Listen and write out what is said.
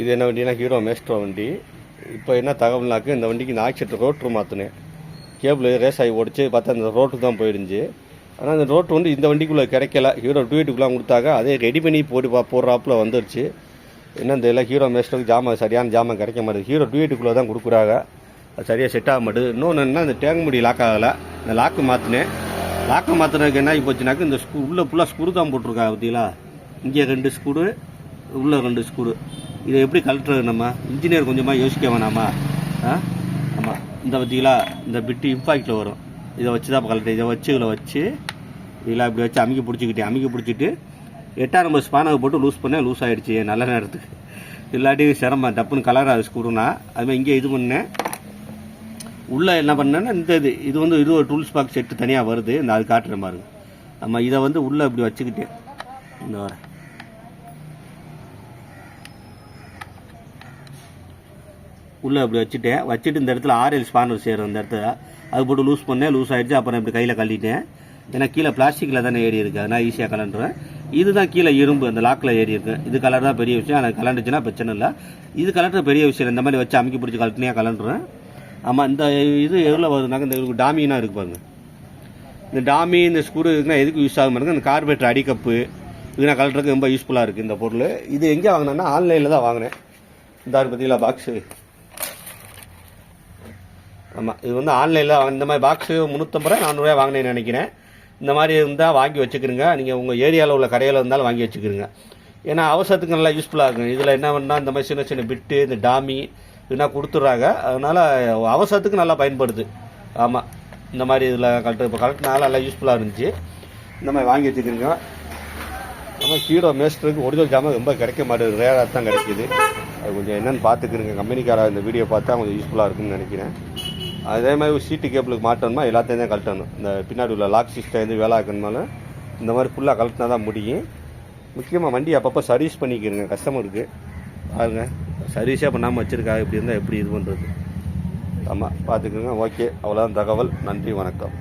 இது என்ன வண்டினா hero maestro வண்டி. இப்போ என்ன தகவல்னாக்கு இந்த வண்டிக்கு நான் ஆக்சிடென்ட் ரோட்ரு மாற்றினேன் கேபிள் ரேஸ் ஆகி ஓடிச்சு பார்த்தா அந்த ரோட்டு தான் போயிருந்துச்சு ஆனால் அந்த ரோட்டு வந்து இந்த வண்டிக்குள்ளே கிடைக்கல. ஹீரோ டூயட்டுக்குள்ளே கொடுத்தாங்க. அதே ரெடி பண்ணி போட்டு பா போடுறாப்புல வந்துருச்சு. என்ன தெரியல ஹீரோ மேஸ்டருக்கு ஜாமான் சரியான ஜாமான் கிடைக்க மாட்டேது ஹீரோ டூயட்டுக்குள்ளே தான் கொடுக்குறாங்க. அது சரியாக செட் ஆக மாட்டேது இன்னொன்று என்ன இந்த டேங்க் முடி லாக் ஆகலை. இந்த லாக்கு மாற்றினேன் லாக்கு மாற்றினதுக்கு என்ன ஆகி போச்சுனாக்க இந்த ஸ்க்ரூ உள்ளே ஃபுல்லாக ஸ்க்ரூ தான் போட்டிருக்காங்க பார்த்தீங்களா? இங்கே ரெண்டு ஸ்க்ரூ உள்ளே ரெண்டு ஸ்க்ரூ இதை எப்படி கலட்டுறது நம்ம? இன்ஜினியர் கொஞ்சமாக யோசிக்க வேணாமா? ஆ? ஆமாம் இந்த பார்த்தீங்களா? இந்த பிட்டு இம்பாக்டில் வரும். இதை வச்சு தான் கலட்டு இதை வச்சு இதில் வச்சு இதெல்லாம் இப்படி வச்சு அமைக்க பிடிச்சிக்கிட்டேன் அமைக்க பிடிச்சிட்டு எட்டாம் நம்பர் ஸ்பானாக போட்டு லூஸ் பண்ணேன். லூஸ் ஆகிடுச்சு நல்ல நேரத்துக்கு. இல்லாட்டி சிரமம். டப்புன்னு கலர் ஆகுது ஸ்க்ரூனா அதுமாதிரி இங்கே இது பண்ணேன். உள்ளே என்ன பண்ணேன்னா இந்த இது. இது வந்து இது ஒரு டூல்ஸ் பாக்ஸ் செட்டு தனியாக வருது. இந்த அது காட்டுற மாதிரி. நம்ம இதை வந்து உள்ளே இப்படி வச்சுக்கிட்டேன். இந்த வரேன் உள்ளே அப்படி வச்சுட்டேன். வச்சுட்டு இந்த இடத்துல ஆர்எல் ஸ்பானர் சேரும் இந்த இடத்துல. அது போட்டு லூஸ் பண்ணேன். லூஸ் ஆகிடுச்சு அப்புறம் இப்படி கையில் கழட்டிட்டேன். ஏன்னா கீழே பிளாஸ்டிக்கில் தானே ஏறி இருக்கு. அதனால் ஈஸியாக கலண்டுறேன் இதுதான் கீழே இரும்பு. அந்த லாக்கில் ஏறி இருக்கு. இது கலர் தான் பெரிய விஷயம். ஆனால் கலண்டுச்சுன்னா பிரச்சனை இல்லை. இது கலண்டுற பெரிய விஷயம் இந்த மாதிரி வச்சு அமுக்கி பிடிச்சி கலட்டினியாக கலண்டுறேன் ஆமாம் இந்த இது எவ்வளோ வருதுனாக்க இந்த டாமினா இருக்கு பாருங்க. இந்த டாமி இந்த ஸ்க்ரூ இருக்குன்னா எதுக்கு யூஸ் ஆகும் பாருங்க இந்த கார்பரேட்டர் அடிக்கப்பு. இதுனா கலட்டுறதுக்கு ரொம்ப யூஸ்ஃபுல்லாக இருக்குது இந்த பொருள். இது எங்கே வாங்கினேன்னா ஆன்லைனில் தான் வாங்கினேன். இந்த பார்த்தீங்களா பாக்ஸு ஆமாம் இது வந்து ஆன்லைனில் இந்த மாதிரி பாக்ஸு முந்நூற்றம்பது ரூபா நானூறுரூவா வாங்கினேன்னு நினைக்கிறேன். இந்த மாதிரி இருந்தால் வாங்கி வச்சுக்கிறங்க நீங்கள் உங்கள் ஏரியாவில் உள்ள கடையில் இருந்தாலும் வாங்கி வச்சுக்கிறங்க ஏன்னா அவசரத்துக்கு நல்லா யூஸ்ஃபுல்லாக இருக்கும். இதில் என்ன பண்ணால் இந்த மாதிரி சின்ன சின்ன பிட்டு இந்த டாமி இதெல்லாம் கொடுத்துட்றாங்க. அதனால் அவசரத்துக்கு நல்லா பயன்படுது. ஆமாம் இந்த மாதிரி இதில் கலெக்டர் இப்போ கலெக்டர்னால நல்லா யூஸ்ஃபுல்லாக இருந்துச்சு. இந்த மாதிரி வாங்கி வச்சுக்கிறங்க நம்ம கீழே மேஸ்டருக்கு ஒரிஜினல் ஜாமான் ரொம்ப கிடைக்க மாட்டேங்குது ரேராக தான் கிடைக்குது. அது கொஞ்சம் என்னென்னு பார்த்துக்கிறேங்க கம்பெனிக்கார இந்த வீடியோ பார்த்தா கொஞ்சம் யூஸ்ஃபுல்லாக இருக்கும்னு நினைக்கிறேன். அதே மாதிரி ஒரு சீட்டு கேபிளுக்கு மாட்டணுமா? எல்லாத்தையும் தான் கழட்டணும். இந்த பின்னாடி உள்ள லாக் சிஸ்டம் எது வேலை ஆக்கணுமாலும் இந்த மாதிரி ஃபுல்லாக கழட்டினா தான் முடியும். முக்கியமாக வண்டி அப்பப்போ சர்வீஸ் பண்ணிக்கிறங்க கஸ்டமருக்கு பாருங்க சர்வீஸே பண்ணாமல் வச்சுருக்கா இப்படி இருந்தால் எப்படி இது பண்ணுறது ஆமாம் பார்த்துக்கோங்க. ஓகே. அவ்வளோதான் தகவல். நன்றி வணக்கம்.